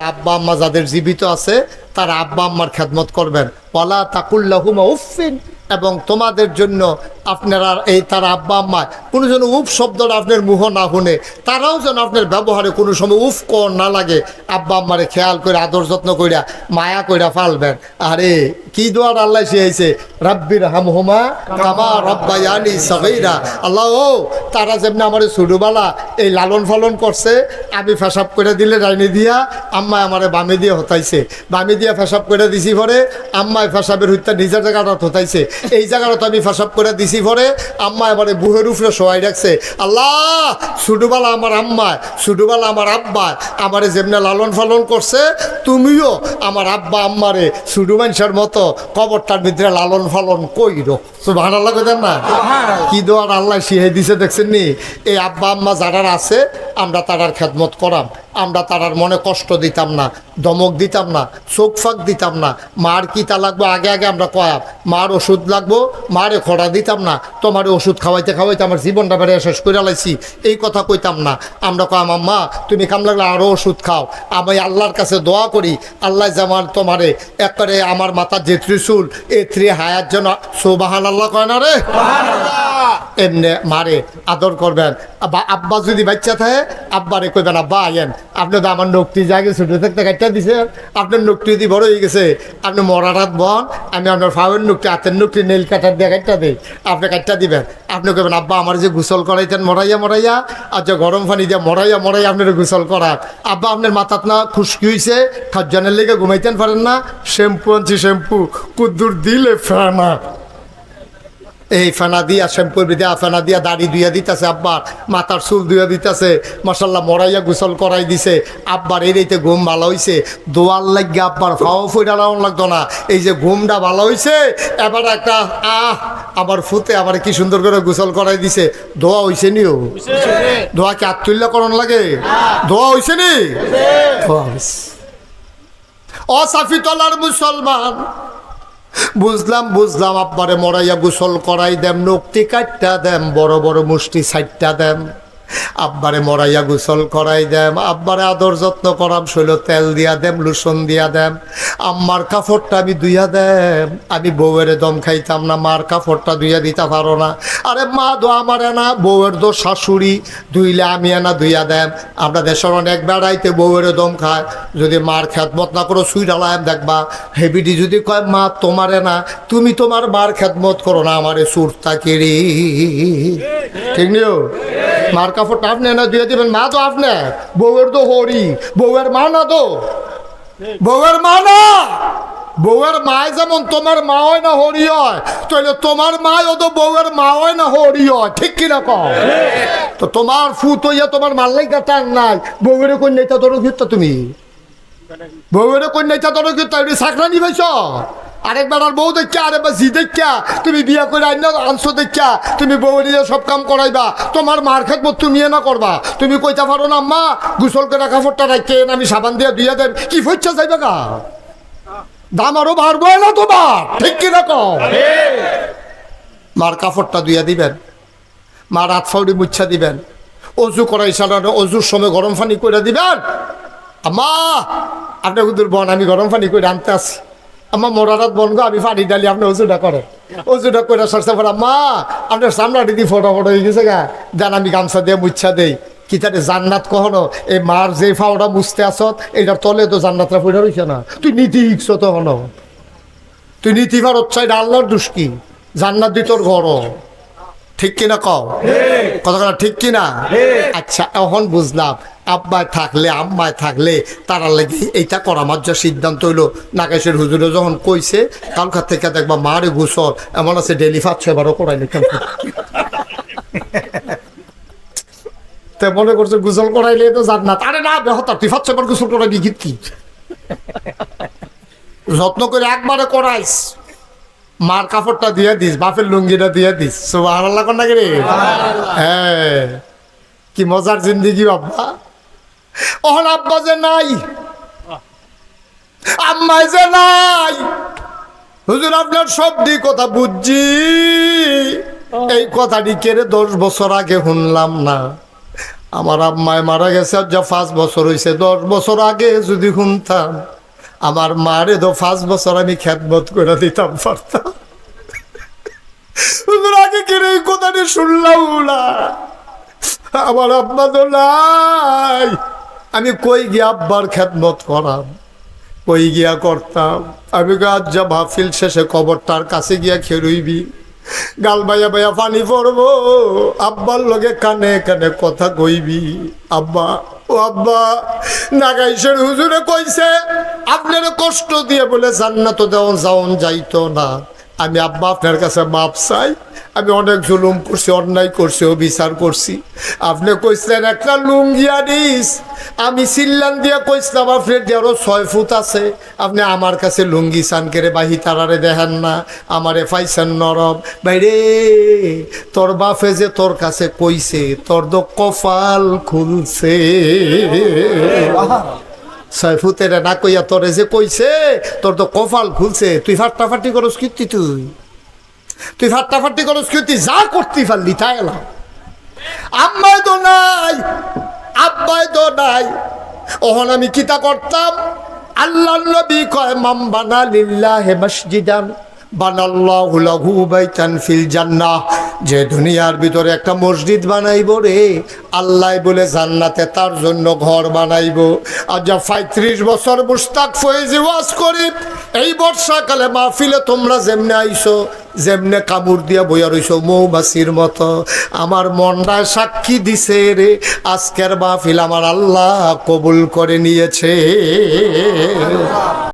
আব্বা আম্মা যাদের জীবিত আছে, তারা আব্বা আম্মার খেদমত করবেন। পলা তাকুল্লাহুমা উফিন এবং তোমাদের জন্য আপনারা এই তার আব্বা, আম্মা, কোনো যেন উফ শব্দটা আপনার মুহ না শুনে, তারাও যেন আপনার ব্যবহারে কোনো সময় উফ কর না লাগে। আব্বা, আম্মারে খেয়াল করে, আদর যত্ন কইরা, মায়া কইরা ফালবেন। আরে, কি দোয়ার আল্লাহ শিখাইছে রাব্বির হামহুমা কামা রব্বায়ানি সগৈরা। আল্লাহ, ও, তারা যেমনি আমার ছোটবেলা এই লালন পালন করছে, আমি ফেসাব করে দিলে রাইনি দিয়া, আম্মায় আমারে বামে দিয়ে হতাইছে। বামে দিয়ে ফেসাব করে দিছি পরে, আম্মায় ফেসাবের হত্যা নিজের জায়গাটা হতাইছে। এই জায়গাটা আমি ফেসাব করে দিছি পরে আম্মায় আমারে বুহের উপরে সবাই রাখছে। আল্লাহ ছোটবেলা আমার আম্মায় ছোটবেলা আমার আব্বা আমারে যেমনি লালন পালন করছে তুমিও আমার আব্বা আম্মারে ছোট মানুষের মতো কবরটার ভিতরে লালন পালন কইরো। ভালো লাগে না? কি দোয়ার আল্লাহ শিহে দিছে দেখছেন নি এই আব্বা আম্মা যারা আছে আমরা তারার খেদমত করাম। আমরা তারার মনে কষ্ট দিতাম না, দমক দিতাম না, চোখ ফাঁক দিতাম না। মার কিতা লাগবো? আগে আগে আমরা কয়াম মার ওষুধ লাগবো? মারে খরা দিতাম না। তোমার ওষুধ খাওয়াইতে খাওয়াইতে আমার জীবনটা বেড়ে শেষ করে লাইছি। এই কথা কইতাম না। আমরা কয়াম আম্মা তুমি কাম লাগলে আরও ওষুধ খাও। আমি আল্লাহর কাছে দোয়া করি, আল্লাহ যেমন তোমারে একবারে আমার মাথার যে ত্রিশুল, এ ত্রি হায়ার জন্য সোবাহান আল্লাহ কয় না রে? এমনি মারে, আদর করবেন। আব্বা যদি বাচ্চা থাকে, আব্বারে কইবেন, আব্বা আইয়েন আপনি তো আমার নকটি জাগে ছোটো থাকতে কাটটা দিছে আপনার নকটি যদি বড় হয়ে গেছে। আপনি মরারাত বন, আমি আপনার ফাওয়ের নকটি হাতের নকটি নেল কাটার দিয়ে কাটটা দিই। আপনি কাটটা দিবেন। আপনি কইবেন, আব্বা, আমার যে গোসল করাইতেন, মরাইয়া মরাইয়া, আর যে গরম পানি দিয়ে মরাইয়া মরাইয়া আপনার গোসল করা আব্বা, আপনার মাথাত না খুশকি হয়েছে খাজ্জানের লেগে ঘুমাইতেন পারেন না। শ্যাম্পু আনছি, শ্যাম্পু। কুদ্দুর দিলে ফেনা এই ফেনা দিয়া শ্যাম্পুর দিয়া ফেনা দিয়া দাড়ি দুইয়া দিতেছে আব্বার মাথার চুল দুইয়া দিতেছে মশাল্লা মরাইয়া গোসল করাই দিছে। আব্বার এই রেতে ঘুম ভালো হইছে। দোয়ার লাগিয়ে আব্বার ফাও ফুইটা লাগতো না। এই যে ঘুমটা ভালো হইছে এবার একটা আহ আবার ফুতে আবার কি সুন্দর করে গোসল করাই দিছে। দোয়া হইছে নিও। দোয়া কি আত্মুল্য করণ লাগে? দোয়া হইছে নি? দোয়া হইছে। অসাফি তলার মুসলমান। বুঝলাম বুঝলাম আপনারে মরাইয়া গোসল করাই দেম নক্তি কাটটা দেম, বড় বড় মুষ্টি সাইটটা দেম। আব্বারে মরাইয়া গোসল করাই দেম, আব্বারে আদর যত্ন করাম, শৈল তেল দিয়া দেম লুসন দিয়া দেম। আম্মার কাপড়টা আমি দুইয়া দেম। আমি বউয়ের দম খাইতাম না, মার কাপড়টা দুইয়া দিতে পারো না। আরে মা দো আমার না, বউয়ের দো শাশুড়ি, দুইলে আমি এনা দুইয়া দেম। আমরা দেশের অনেক বেড়াইতে বউয়ের দম খায় যদি মার খেদমত না করো সুই ডালায় দেখবা। হেবিডি যদি কয়, মা, তোমারে না, তুমি তোমার মার খেদমত করো না, আমারে সুরতা কেড়ে। ঠিক নিও? মার কাপড়টা আপনি না, দিয়ে দিবেন, মা তো আপনি। বউয়ের তো হরি, বউয়ের মা না তো? বউয়ের মা না? বউয়ের মায় যেমন তোমার মা হয় না, হরি হয়। তাহলে তোমার মাও তো বউয়ের মা হয় না, হরি হয়। ঠিক কিনা কও? তো তোমার ফুত হইয়া তোমার মাল্লাই কাটার নাই। বউয়ের কন্যাটা ধরো ঘিরতা তুমি? বউয়ের কন্যাটা ধরো ঘিরতা চাকরা নিবাইছ আরেকবার আর বউ দেখা আরেকবার জি দেখা তুমি বিয়া করে আইন আনছো দেখা তুমি বউ নিয়ে সব কাম করাইবা। তোমার মার খাকবো তুমি না করবা। তুমি কইতে পারো না মা গুসল করে কাপড়টা রাখে আমি সাবান দিয়ে দুইয়া দেন। কি ফইচ্ছা যাইবে গা? দাম আরও বাড়বো না তোমার? ঠিক কি রকম মার কাপড়টা দুইয়া দিবেন। মার হাত ফাউডি মুচ্ছা দিবেন। অজু করাই সালানো অজুর সময় গরম পানি করে দিবেন? আমা আপনি হুদুর বন, আমি গরম পানি করে আনতে আসি আমার মোরারাত বন গো, আমি পানি ডালি আপনি অজুটা করে অজুটা করে সরষে পড়া মা, আপনার সামনাটি দিদি ফটো ফটো হয়ে গেছে গা? যান আমি গামছা দিয়ে মুচ্ছা দেই। কি তাতে জান্নাত কখনো? এই মার যে ফাওড়া বুঝতে আসত, এটার তলে তো জান্নাতরা পড়ে রয়েছে না। তুই নীতি শিখছ তখনও। তুই নীতি ফার হচ্ছে এটা আল্লাহর দুষ্কি জান্নাত দি তোর ঘর ঠিক কিনা কও? কথা ঠিক কিনা? আচ্ছা এখন বুঝলাম। আব্বায় থাকলে আম্মায় থাকলে তারা লেগে এইটা করা আমার যা সিদ্ধান্ত হইল। নাগেশের হুজুরে যখন কইছে কালকার থেকে দেখবা মারে গুসল এমন আছে ডেলি ছয়বারও করাই নিতাম। তে মনে করছে গোসল করাইলে তো জান্নাত। আরে না বেহতা তুই পাঁচ ছয়বার গোসল করাইবি গীত কি যত্ন করে একবারে করাইস। মার কাপড়টা দিয়ে দিস বাপের লুঙ্গিটা দিয়ে দিস। সুবাহ আল্লাহ কর নাকি রে? হ্যাঁ। কি মজার জিন্দিগি বাবা। ওহন আব্বা যে নাই আম্মাই যে নাই। হুজুর আপনার সব দিক কথা বুঝছি। এই কথাটি কেড়ে দশ বছর আগে শুনলাম না। আমার আম্মায় মারা গেছে যা পাঁচ বছর হয়েছে দশ বছর আগে যদি শুনতাম। আমার মারে তো পাঁচ বছর আমি খ্যাতমত করে দিতাম, পারতাম। আগে কেন এই কথাটি শুনলাম না আমার আব্বা তো নাই। আমি কই গিয়ে আব্বার খ্যাতমত করাম? কই গিয়া করতাম? আমি গাছ যা ভাফিল শেষে কবরটার কাছে গিয়া খেরুইবি গাল বাইয়া বাইয়া পানি পড়ব। আব্বার লগে কানে কানে কথা কইবি। আব্বা ও আব্বা, নাগাইশের হুজুরে কইছে, আপনার কষ্ট দিয়ে বলে জান্নাত দেওয়া যাইতো না। আমি আব্বা আপনার কাছে মাপ চাই। আমি অনেক জুলুম করছি, অন্যায় করছি, অবিচার করছি। আপনি কইছিলেন একটা লুঙ্গি আনিস। আমি সিল্লান দিয়া কইছিলাম, আপনার যে আরও ছয় ফুট আছে। আপনি আমার কাছে লুঙ্গি সান করে বাহি, তারারে দেখেন না। আমারে পাইছেন নরম। বাইরে, তোর বাপে যে তোর কাছে কইছে, তোর তো কপাল খুলছে। ছয়ফুতের না কইয়া তোরে যে কইছে, তোর তো কপাল খুলছে। তুই ফাটাফাটি করস কীর্তি তুই? তুই ফাটাফাটি করস কীর্তি যা করতে পারলি, তাই এলাম আম্মায় তো নাই, আব্বায় তো নাই। ওহন আমি কিতা করতাম? আল্লাহ নবী কয় মাম বানা লিল্লাহে মসজিদান, বানাল্লাহু লাহু বাইতান ফিল জান্নাহ। যে দুনিয়ার ভিতরে একটা মসজিদ বানাইব রে, আল্লাহ বলে জান্নাতে তার জন্য ঘর বানাইব। আর যা পঁয়ত্রিশ বছর মুস্তাক ফয়েজি ওয়াজ করি, এই বর্ষাকালে মাহফিলে তোমরা যেমনে আইছো যেমনে কামড় দিয়া বইয়া রইছ মৌমাছির মতো। আমার মনটা সাক্ষী দিছে রে, আজকের মাহফিল আমার আল্লাহ কবুল করে নিয়েছে।